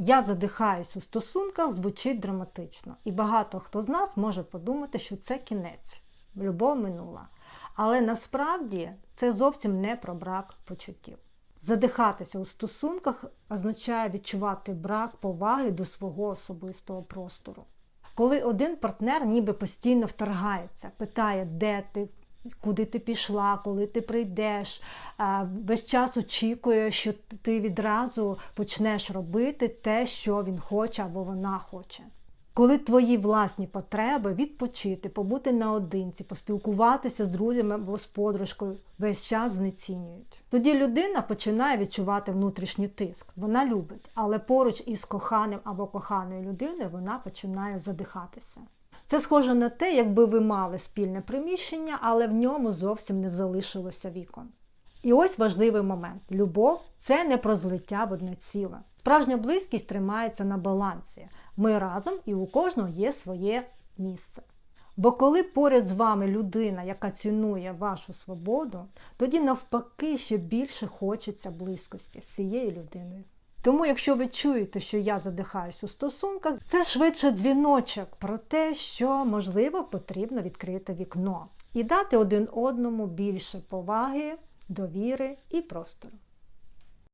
Я задихаюсь у стосунках звучить драматично, і багато хто з нас може подумати, що це кінець, любов минула. Але насправді це зовсім не про брак почуттів. Задихатися у стосунках означає відчувати брак поваги до свого особистого простору. Коли один партнер ніби постійно вторгається, питає, де ти, куди ти пішла, коли ти прийдеш, весь час очікує, що ти відразу почнеш робити те, що він хоче або вона хоче. Коли твої власні потреби відпочити, побути наодинці, поспілкуватися з друзями або з подружкою весь час знецінюють. Тоді людина починає відчувати внутрішній тиск. Вона любить, але поруч із коханим або коханою людиною вона починає задихатися. Це схоже на те, якби ви мали спільне приміщення, але в ньому зовсім не залишилося вікон. І ось важливий момент: любов це не про злиття в одне ціле. Справжня близькість тримається на балансі. Ми разом і у кожного є своє місце. Бо коли поряд з вами людина, яка цінує вашу свободу, тоді навпаки ще більше хочеться близькості з цією людиною. Тому, якщо ви чуєте, що я задихаюсь у стосунках, це швидше дзвіночок про те, що можливо потрібно відкрити вікно і дати один одному більше поваги, довіри і простору.